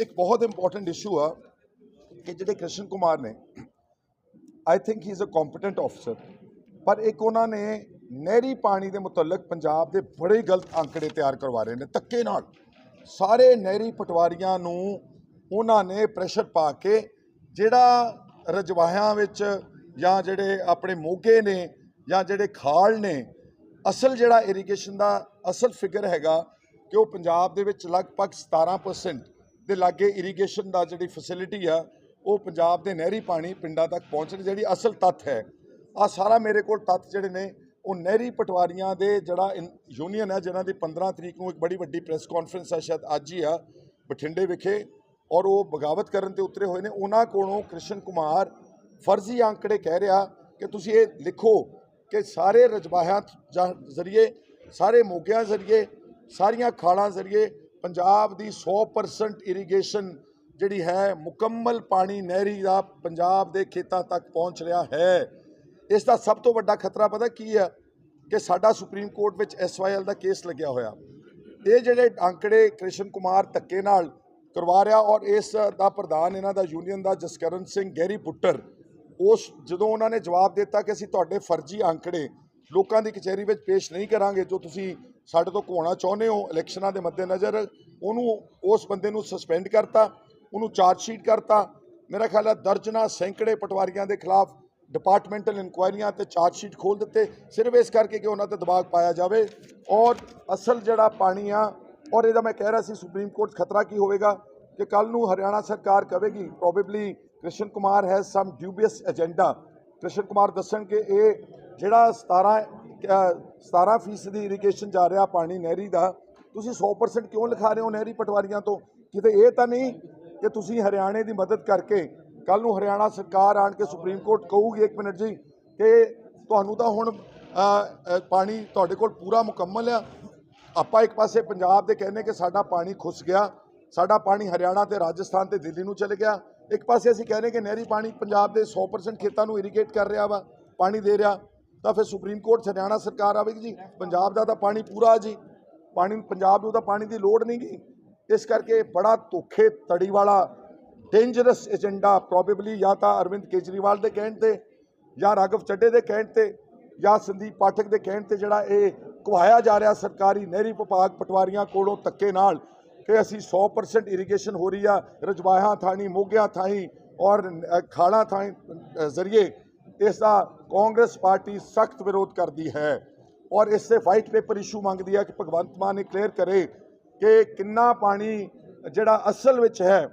ਇੱਕ ਬਹੁਤ important issue ਆ ਕਿ ਜਿਹੜੇ ਕ੍ਰਿਸ਼ਨ ਕੁਮਾਰ ਨੇ I think he is a competent officer ਪਰ ਇੱਕ ਉਹਨਾਂ ਨੇ ਨਹਿਰੀ ਪਾਣੀ ਦੇ ਮੁਤਲਕ ਪੰਜਾਬ ਦੇ ਬੜੇ ਗਲਤ ਅੰਕੜੇ ਤਿਆਰ ਕਰਵਾ ਰਹੇ ਨੇ, ਧੱਕੇ ਨਾਲ। ਸਾਰੇ ਨਹਿਰੀ ਪਟਵਾਰੀਆਂ ਨੂੰ ਉਹਨਾਂ ਨੇ ਪ੍ਰੈਸ਼ਰ ਪਾ ਕੇ ਜਿਹੜਾ ਰਜਵਾਹਿਆਂ ਵਿੱਚ ਜਾਂ ਜਿਹੜੇ ਆਪਣੇ ਮੋਗੇ ਨੇ ਜਾਂ ਜਿਹੜੇ ਖਾਲ ਨੇ, ਅਸਲ ਜਿਹੜਾ ਇਰੀਗੇਸ਼ਨ ਦਾ ਅਸਲ ਫਿਗਰ ਹੈਗਾ ਕਿ ਉਹ ਪੰਜਾਬ ਦੇ ਵਿੱਚ ਲਗਭਗ 17% ਦੇ ਲਾਗੇ ਇਰੀਗੇਸ਼ਨ ਦਾ ਜਿਹੜੀ ਫੈਸਿਲਿਟੀ ਆ, ਉਹ ਪੰਜਾਬ ਦੇ ਨਹਿਰੀ ਪਾਣੀ ਪਿੰਡਾਂ ਤੱਕ ਪਹੁੰਚਣ ਜਿਹੜੀ ਅਸਲ ਤੱਥ ਹੈ। ਆ ਸਾਰਾ ਮੇਰੇ ਕੋਲ ਤੱਥ ਜਿਹੜੇ ਨੇ, ਉਹ ਨਹਿਰੀ ਪਟਵਾਰੀਆਂ ਦੇ ਜਿਹੜਾ ਯੂਨੀਅਨ ਹੈ ਜਿਹਨਾਂ ਦੀ 15 ਤਰੀਕ ਨੂੰ ਇੱਕ ਬੜੀ ਵੱਡੀ ਪ੍ਰੈਸ ਕਾਨਫਰੰਸ ਆ, ਸ਼ਾਇਦ ਅੱਜ ਹੀ ਆ, ਬਠਿੰਡੇ ਵਿਖੇ, ਔਰ ਉਹ ਬਗਾਵਤ ਕਰਨ ਤੇ ਉਤਰੇ ਹੋਏ ਨੇ। ਉਹਨਾਂ ਕੋਲੋਂ ਕ੍ਰਿਸ਼ਨ ਕੁਮਾਰ ਫਰਜ਼ੀ ਅੰਕੜੇ ਕਹਿ ਰਿਹਾ ਕਿ ਤੁਸੀਂ ਇਹ ਲਿਖੋ ਕਿ ਸਾਰੇ ਰਜਬਾਹਿਆਂ ਜ਼ਰੀਏ, ਸਾਰੇ ਮੋਗਿਆਂ ਜ਼ਰੀਏ, ਸਾਰੀਆਂ ਖਾਲਾਂ ਜ਼ਰੀਏ ਪੰਜਾਬ ਦੀ 100% ਇਰੀਗੇਸ਼ਨ ਜਿਹੜੀ ਹੈ, ਮੁਕੰਮਲ ਪਾਣੀ ਨਹਿਰੀ ਦਾ ਪੰਜਾਬ ਦੇ ਖੇਤਾਂ ਤੱਕ ਪਹੁੰਚ ਰਿਹਾ ਹੈ। ਇਸ ਦਾ ਸਭ ਤੋਂ ਵੱਡਾ ਖਤਰਾ ਪਤਾ ਕੀ ਹੈ ਕਿ ਸਾਡਾ ਸੁਪਰੀਮ ਕੋਰਟ ਵਿੱਚ ਐਸਵਾਈਐਲ ਦਾ ਕੇਸ ਲੱਗਿਆ ਹੋਇਆ। ਇਹ ਜਿਹੜੇ ਅੰਕੜੇ ਕ੍ਰਿਸ਼ਨ ਕੁਮਾਰ ਧੱਕੇ ਨਾਲ ਕਰਵਾ ਰਿਹਾ ਔਰ ਇਸ ਦਾ ਪ੍ਰਧਾਨ ਇਹਨਾਂ ਦਾ ਯੂਨੀਅਨ ਦਾ ਜਸਕਰਨ ਸਿੰਘ ਗਹਿਰੀ ਪੁੱਟਰ ਉਸ ਜਦੋਂ ਉਹਨਾਂ ਨੇ ਜਵਾਬ ਦਿੱਤਾ ਕਿ ਅਸੀਂ ਤੁਹਾਡੇ ਫਰਜ਼ੀ ਅੰਕੜੇ ਲੋਕਾਂ ਦੀ ਕਚਹਿਰੀ ਵਿੱਚ ਪੇਸ਼ ਨਹੀਂ ਕਰਾਂਗੇ, ਜੋ ਤੁਸੀਂ ਸਾਡੇ ਤੋਂ ਕੋਣਾ ਚਾਹੁੰਦੇ ਹੋ, ਇਲੈਕਸ਼ਨਾਂ ਦੇ ਮੱਦੇਨਜ਼ਰ, ਉਹਨੂੰ, ਉਸ ਬੰਦੇ ਨੂੰ ਸਸਪੈਂਡ ਕਰਤਾ, ਉਹਨੂੰ ਚਾਰਜ ਸ਼ੀਟ ਕਰਤਾ। ਮੇਰਾ ਖਿਆਲ ਹੈ ਦਰਜਨਾ ਸੈਂਕੜੇ ਪਟਵਾਰੀਆਂ ਦੇ ਖਿਲਾਫ ਡਿਪਾਰਟਮੈਂਟਲ ਇਨਕੁਆਇਰੀਆਂ ਤੇ ਚਾਰਜ ਸ਼ੀਟ ਖੋਲ ਦਿੱਤੇ। ਸਿਰਫ ਇਸ ਕਰਕੇ ਕਿ ਉਹਨਾਂ ਤੇ ਦਬਾਅ ਪਾਇਆ ਜਾਵੇ। ਔਰ ਅਸਲ ਜਿਹੜਾ ਪਾਣੀ ਆ, ਔਰ ਇਹਦਾ ਮੈਂ ਕਹਿ ਰਿਹਾ ਸੀ ਸੁਪਰੀਮ ਕੋਰਟ 'ਚ ਖਤਰਾ ਕੀ ਹੋਵੇਗਾ ਕਿ ਕੱਲ ਨੂੰ ਹਰਿਆਣਾ ਸਰਕਾਰ ਕਹੇਗੀ probably Krishan Kumar has some dubious agenda Krishan Kumar ਦੱਸਣ ਕਿ ਇਹ ਜਿਹੜਾ 17 17 ਫੀਸਦੀ ਇਰੀਗੇਸ਼ਨ ਜਾ ਰਿਹਾ ਪਾਣੀ ਨਹਿਰੀ ਦਾ। ਤੁਸੀਂ 100% ਕਿਉਂ ਲਿਖਾ ਰਹੇ ਹੋ ਨਹਿਰੀ ਪਟਵਾਰੀਆਂ ਤੋਂ? ਕਿਤੇ ਇਹ ਤਾਂ ਨਹੀਂ ਕਿ ਤੁਸੀਂ ਹਰਿਆਣੇ ਦੀ ਮਦਦ ਕਰਕੇ ਕੱਲ ਨੂੰ ਹਰਿਆਣਾ ਸਰਕਾਰ ਆਣ ਕੇ ਸੁਪਰੀਮ ਕੋਰਟ ਕਹੂਗੀ, ਇੱਕ ਮਿੰਟ ਜੀ, ਕਿ ਤੁਹਾਨੂੰ ਤਾਂ ਹੁਣ ਪਾਣੀ ਤੁਹਾਡੇ ਕੋਲ ਪੂਰਾ ਮੁਕੰਮਲ ਆ। ਆਪਾਂ ਇੱਕ ਪਾਸੇ ਪੰਜਾਬ ਦੇ ਕਹਿੰਦੇ ਕਿ ਸਾਡਾ ਪਾਣੀ ਖੁੱਸ ਗਿਆ, ਸਾਡਾ ਪਾਣੀ ਹਰਿਆਣਾ ਤੇ ਰਾਜਸਥਾਨ ਤੇ ਦਿੱਲੀ ਨੂੰ ਚਲੇ ਗਿਆ। ਇੱਕ ਪਾਸੇ ਅਸੀਂ ਕਹਿੰਦੇ ਕਿ ਨਹਿਰੀ ਪਾਣੀ ਪੰਜਾਬ ਦੇ 100% ਖੇਤਾਂ ਨੂੰ ਇਰੀਗੇਟ ਕਰ ਰਿਹਾ ਵਾ, ਪਾਣੀ ਦੇ ਰਿਹਾ। ਤਾਂ ਫਿਰ ਸੁਪਰੀਮ ਕੋਰਟ 'ਚ ਹਰਿਆਣਾ ਸਰਕਾਰ ਆਵੇਗੀ ਜੀ। ਪੰਜਾਬ ਦਾ ਤਾਂ ਪਾਣੀ ਪੂਰਾ ਜੀ। ਪਾਣੀ ਪੰਜਾਬ ਨੂੰ ਤਾਂ ਪਾਣੀ ਦੀ ਲੋੜ ਨਹੀਂ ਗੀ। ਇਸ ਕਰਕੇ ਬੜਾ ਧੋਖੇ ਤੜੀ ਵਾਲਾ ਡੇਂਜਰਸ ਏਜੰਡਾ ਪ੍ਰੋਬੇਬਲੀ ਜਾਂ ਤਾਂ ਅਰਵਿੰਦ ਕੇਜਰੀਵਾਲ ਦੇ ਕਹਿਣ ਤੇ ਜਾਂ ਰਾਘਵ ਚੱਡੇ ਦੇ ਕਹਿਣ ਤੇ ਜਾਂ ਸੰਦੀਪ ਪਾਠਕ ਦੇ ਕਹਿਣ ਤੇ ਜਿਹੜਾ ਇਹ ਕੁਹਾਇਆ ਜਾ ਰਿਹਾ ਸਰਕਾਰੀ ਨਹਿਰੀ ਵਿਭਾਗ ਪਟਵਾਰੀਆਂ ਕੋਲੋਂ ਧੱਕੇ ਨਾਲ ਕਿ ਅਸੀਂ 100% ਇਰੀਗੇਸ਼ਨ ਹੋ ਰਹੀ ਆ ਰਜਵਾਹਿਆਂ ਥਾਣੀ ਮੋਗਿਆਂ ਥਾਈ ਔਰ ਅ, ਖਾਲਾਂ ਥਾਈ ਜ਼ਰੀਏ ਇਸ ਦਾ ਕਾਂਗਰਸ ਪਾਰਟੀ ਸਖਤ ਵਿਰੋਧ ਕਰਦੀ ਹੈ। ਔਰ ਇਸ ਤੇ ਵਾਈਟ ਪੇਪਰ ਇਸ਼ੂ ਮੰਗਦੀ ਹੈ ਕਿ ਭਗਵੰਤ ਮਾਨ ਇਹ ਕਲੀਅਰ ਕਰੇ ਕਿ ਕਿੰਨਾ ਪਾਣੀ ਜਿਹੜਾ ਅਸਲ ਵਿੱਚ ਹੈ,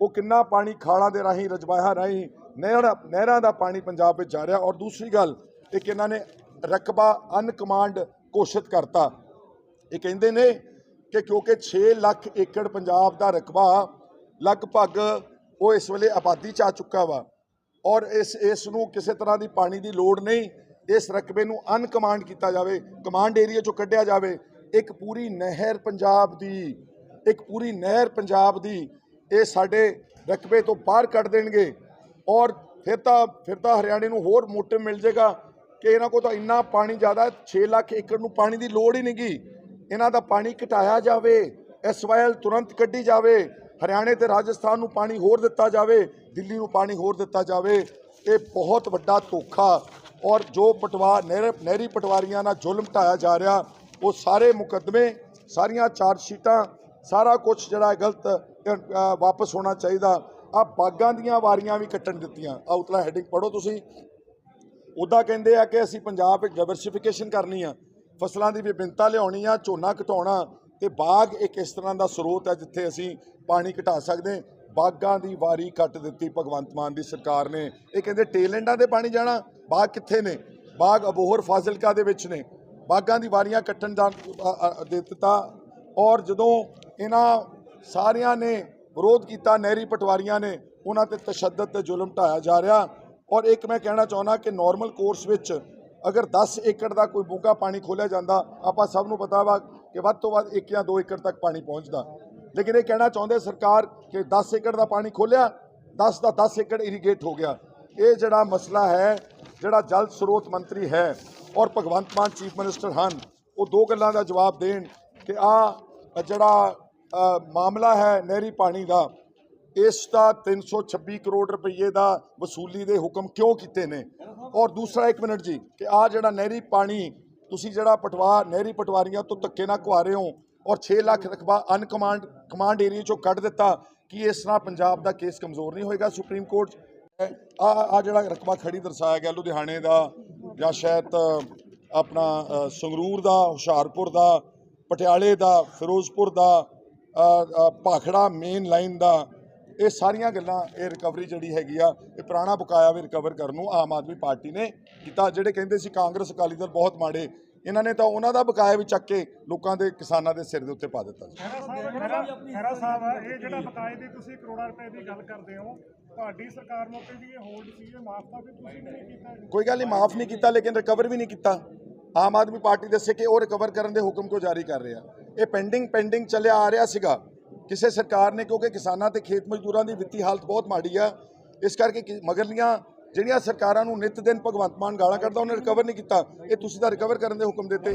ਉਹ ਕਿੰਨਾ ਪਾਣੀ ਖਾਲਾਂ ਦੇ ਰਾਹੀਂ, ਰਜਵਾਹਿਆਂ ਰਾਹੀਂ, ਨਹਿਰਾਂ ਨਹਿਰਾਂ ਦਾ ਪਾਣੀ ਪੰਜਾਬ ਵਿੱਚ ਜਾ ਰਿਹਾ। ਔਰ ਦੂਸਰੀ ਗੱਲ ਇੱਕ ਇਹਨਾਂ ਨੇ ਰਕਬਾ ਅਨਕਮਾਂਡ ਘੋਸ਼ਿਤ ਕਰਤਾ। ਇਹ ਕਹਿੰਦੇ ਨੇ ਕਿ ਕਿਉਂਕਿ 6 ਲੱਖ ਏਕੜ ਪੰਜਾਬ ਦਾ ਰਕਬਾ ਲਗਭਗ ਉਹ ਇਸ ਵੇਲੇ ਆਬਾਦੀ ਚ ਆ ਚੁੱਕਾ ਵਾ। ਔਰ ਇਸ ਇਸ ਨੂੰ ਕਿਸੇ ਤਰ੍ਹਾਂ ਦੀ ਪਾਣੀ ਦੀ ਲੋੜ ਨਹੀਂ, ਇਸ ਰਕਬੇ ਨੂੰ ਅਨਕਮਾਂਡ ਕੀਤਾ ਜਾਵੇ, ਕਮਾਂਡ ਏਰੀਆ ਚੋਂ ਕੱਢਿਆ ਜਾਵੇ। ਇੱਕ ਪੂਰੀ ਨਹਿਰ ਪੰਜਾਬ ਦੀ, ਇੱਕ ਪੂਰੀ ਨਹਿਰ ਪੰਜਾਬ ਦੀ, ਇਹ ਸਾਡੇ ਰਕਬੇ ਤੋਂ ਬਾਹਰ ਕੱਢ ਦੇਣਗੇ। ਔਰ ਫਿਰ ਤਾਂ ਫਿਰ ਤਾਂ ਹਰਿਆਣੇ ਨੂੰ ਹੋਰ ਮੋਟਿਵ ਮਿਲ ਜਾਏਗਾ ਕਿ ਇਹਨਾਂ ਕੋਲ ਤਾਂ ਇੰਨਾ ਪਾਣੀ ਜ਼ਿਆਦਾ 6 ਲੱਖ ਏਕੜ ਨੂੰ ਪਾਣੀ ਦੀ ਲੋੜ ਹੀ ਨਹੀਂਗੀ ਇਹਨਾਂ ਦਾ ਪਾਣੀ ਘਟਾਇਆ ਜਾਵੇ ਐਸਵਾਈਐਲ ਤੁਰੰਤ ਕੱਢੀ ਜਾਵੇ। ਹਰਿਆਣੇ ਤੇ ਰਾਜਸਥਾਨ ਨੂੰ ਪਾਣੀ ਹੋਰ ਦਿੱਤਾ ਜਾਵੇ, ਦਿੱਲੀ ਨੂੰ ਪਾਣੀ ਹੋਰ ਦਿੱਤਾ ਜਾਵੇ, ਇਹ ਬਹੁਤ ਵੱਡਾ ਧੋਖਾ ਔਰ ਜੋ ਪਟਵਾ ਨਹਿਰ, ਨਹਿਰੀ ਪਟਵਾਰੀਆਂ ਨਾਲ ਜ਼ੁਲਮ ਢਾਇਆ ਜਾ ਰਿਹਾ, ਉਹ ਸਾਰੇ ਮੁਕੱਦਮੇ, ਸਾਰੀਆਂ ਚਾਰਜ ਸ਼ੀਟਾਂ, ਸਾਰਾ ਕੁਝ ਜਿਹੜਾ ਗਲਤ ਵਾਪਸ ਹੋਣਾ ਚਾਹੀਦਾ। ਆ ਬਾਗਾਂ ਦੀਆਂ ਵਾਰੀਆਂ ਵੀ ਕੱਟਣ ਦਿੱਤੀਆਂ। ਆ ਹੈਡਿੰਗ ਪੜੋ ਤੁਸੀਂ। ਉੱਦਾਂ ਕਹਿੰਦੇ ਆ ਕਿ ਅਸੀਂ ਪੰਜਾਬ ਵਿੱਚ ਡਾਈਵਰਸਿਫਿਕੇਸ਼ਨ ਕਰਨੀ ਆ। ਫਸਲਾਂ ਦੀ ਵਿਭਿੰਨਤਾ ਲਿਆਉਣੀ ਆ, ਝੋਨਾ ਘਟਾਉਣਾ ਤੇ ਬਾਗ ਇੱਕ ਇਸ ਤਰ੍ਹਾਂ ਦਾ ਸਰੋਤ ਹੈ ਜਿੱਥੇ ਅਸੀਂ ਪਾਣੀ ਘਟਾ ਸਕਦੇ ਬਾਗਾਂ ਦੀ ਵਾਰੀ ਕੱਟ ਦਿੱਤੀ ਭਗਵੰਤ ਮਾਨ ਦੀ ਸਰਕਾਰ ਨੇ। ਇਹ ਕਹਿੰਦੇ ਟੇਲੈਂਡਾਂ ਦੇ ਪਾਣੀ ਜਾਣਾ, ਬਾਗ ਕਿੱਥੇ ਨੇ? ਬਾਗ ਅਬੋਹਰ ਫਾਜ਼ਿਲਕਾ ਦੇ ਵਿੱਚ ਨੇ। ਬਾਗਾਂ ਦੀ ਵਾਰੀਆਂ ਕੱਟਣ ਦਾ ਦੇ ਦਿੱਤਾ ਔਰ ਜਦੋਂ ਇਹਨਾਂ ਸਾਰਿਆਂ ਨੇ ਵਿਰੋਧ ਕੀਤਾ, ਨਹਿਰੀ ਪਟਵਾਰੀਆਂ ਨੇ, ਉਹਨਾਂ ਤੇ ਤਸ਼ੱਦਦ ਤੇ ਜ਼ੁਲਮ ਢਾਇਆ ਜਾ ਰਿਹਾ। ਔਰ ਇੱਕ ਮੈਂ ਕਹਿਣਾ ਚਾਹੁੰਦਾ ਕਿ ਨਾਰਮਲ ਕੋਰਸ ਵਿੱਚ ਅਗਰ 10 ਏਕੜ ਦਾ ਕੋਈ ਬੂਗਾ ਪਾਣੀ ਖੋਲਿਆ ਜਾਂਦਾ, ਆਪਾਂ ਸਭ ਨੂੰ ਪਤਾ ਵਾ ਕਿ ਵੱਧ ਤੋਂ ਵੱਧ 1 ਜਾਂ 2 ਏਕੜ ਤੱਕ ਪਾਣੀ ਪਹੁੰਚਦਾ। ਲੇਕਿਨ ਇਹ ਕਹਿਣਾ ਚਾਹੁੰਦੇ ਸਰਕਾਰ ਕਿ 10 ਏਕੜ ਦਾ ਪਾਣੀ ਖੋਲਿਆ 10 ਦਾ 10 ਏਕੜ ਇਰੀਗੇਟ ਹੋ ਗਿਆ। ਇਹ ਜਿਹੜਾ ਮਸਲਾ ਹੈ, ਜਿਹੜਾ ਜਲ ਸਰੋਤ ਮੰਤਰੀ ਹੈ ਔਰ ਭਗਵੰਤ ਮਾਨ ਚੀਫ ਮਿਨਿਸਟਰ ਹਨ, ਉਹ ਦੋ ਗੱਲਾਂ ਦਾ ਜਵਾਬ ਦੇਣ ਕਿ ਆ ਜਿਹੜਾ ਮਾਮਲਾ ਹੈ ਨਹਿਰੀ ਪਾਣੀ ਦਾ, ਇਸ ਦਾ 326 ਕਰੋੜ ਰੁਪਏ ਦਾ ਵਸੂਲੀ ਦੇ ਹੁਕਮ ਕਿਉਂ ਕੀਤੇ ਨੇ? ਔਰ ਦੂਸਰਾ 1 ਮਿੰਟ ਜੀ, ਕਿ ਆ ਜਿਹੜਾ ਨਹਿਰੀ ਪਾਣੀ ਤੁਸੀਂ ਜਿਹੜਾ ਪਟਵਾ ਨਹਿਰੀ ਪਟਵਾਰੀਆਂ ਤੋਂ ਧੱਕੇ ਨਾਲ ਕੁਆ ਰਹੇ ਹੋ ਔਰ 6 ਲੱਖ ਰਕਬਾ ਅਨਕਮਾਂਡ ਕਮਾਂਡ ਏਰੀਆ ਚੋਂ ਕੱਢ ਦਿੱਤਾ, ਕਿ ਇਸ ਤਰ੍ਹਾਂ ਪੰਜਾਬ ਦਾ ਕੇਸ ਕਮਜ਼ੋਰ ਨਹੀਂ ਹੋਏਗਾ ਸੁਪਰੀਮ ਕੋਰਟ? ਆ ਆ ਜਿਹੜਾ ਰਕਬਾ ਖੜੀ ਦਰਸਾਇਆ ਗਿਆ ਲੁਧਿਆਣੇ ਦਾ ਜਾਂ ਸ਼ਾਇਦ ਆਪਣਾ ਸੰਗਰੂਰ ਦਾ, ਹੁਸ਼ਿਆਰਪੁਰ ਦਾ, ਪਟਿਆਲੇ ਦਾ, ਫਿਰੋਜ਼ਪੁਰ ਦਾ ਭਾਖੜਾ ਮੇਨ ਲਾਈਨ ਦਾ ਇਹ ਸਾਰੀਆਂ ਗੱਲਾਂ ਇਹ ਰਿਕਵਰੀ ਜਿਹੜੀ ਹੈਗੀ ਆ ਇਹ ਪੁਰਾਣਾ ਬਕਾਇਆ ਵੀ ਰਿਕਵਰ ਕਰਨ ਨੂੰ ਆਮ ਆਦਮੀ ਪਾਰਟੀ ਨੇ ਕੀਤਾ ਜਿਹੜੇ ਕਹਿੰਦੇ ਸੀ ਕਾਂਗਰਸ ਅਕਾਲੀ ਦਲ ਬਹੁਤ ਮਾੜੇ ਇਹਨਾਂ ਨੇ ਤਾਂ ਉਹਨਾਂ ਦਾ ਬਕਾਇਆ ਵੀ ਚੱਕ ਕੇ ਲੋਕਾਂ ਦੇ ਕਿਸਾਨਾਂ ਦੇ ਸਿਰ ਦੇ ਉੱਤੇ ਪਾ ਦਿੱਤਾ ਖਹਿਰਾ ਸਾਹਿਬ ਖਹਿਰਾ ਖਹਿਰਾ ਸਾਹਿਬ ਇਹ ਜਿਹੜਾ ਬਕਾਏ ਦੀ ਤੁਸੀਂ ਕਰੋੜਾਂ ਰੁਪਏ ਦੀ ਗੱਲ ਕਰਦੇ ਹੋ ਤੁਹਾਡੀ ਸਰਕਾਰ ਮੌਕੇ ਦੀ ਇਹ ਹੋਲਡ ਸੀ ਇਹ ਮਾਫ ਤਾਂ ਫਿਰ ਤੁਸੀਂ ਵੀ ਨਹੀਂ ਕੀਤਾ ਕੋਈ ਗੱਲ ਨਹੀਂ ਮਾਫ ਨਹੀਂ ਕੀਤਾ ਲੇਕਿਨ ਰਿਕਵਰ ਵੀ ਨਹੀਂ ਕੀਤਾ। ਆਮ ਆਦਮੀ ਪਾਰਟੀ ਦੱਸੇ ਕਿ ਉਹ ਰਿਕਵਰ ਕਰਨ ਦੇ ਹੁਕਮ ਕਿਉਂ ਜਾਰੀ ਕਰ ਰਿਹਾ? ਇਹ ਪੈਂਡਿੰਗ ਪੈਂਡਿੰਗ ਚੱਲਿਆ ਆ ਰਿਹਾ ਸੀਗਾ। ਕਿਸੇ ਸਰਕਾਰ ਨੇ, ਕਿਉਂਕਿ ਕਿਸਾਨਾਂ ਤੇ ਖੇਤ ਮਜ਼ਦੂਰਾਂ ਦੀ ਵਿੱਤੀ ਹਾਲਤ ਬਹੁਤ ਮਾੜੀ ਆ, ਇਸ ਕਰਕੇ ਕਿ- ਮਗਰਲੀਆਂ ਜਿਹੜੀਆਂ ਸਰਕਾਰਾਂ ਨੂੰ ਨਿਤ ਦਿਨ ਭਗਵੰਤ ਮਾਨ ਗਾਲਾਂ ਕੱਢਦਾ, ਉਹਨੇ ਰਿਕਵਰ ਨਹੀਂ ਕੀਤਾ। ਇਹ ਤੁਸੀਂ ਤਾਂ ਰਿਕਵਰ ਕਰਨ ਦੇ ਹੁਕਮ ਦਿੱਤੇ।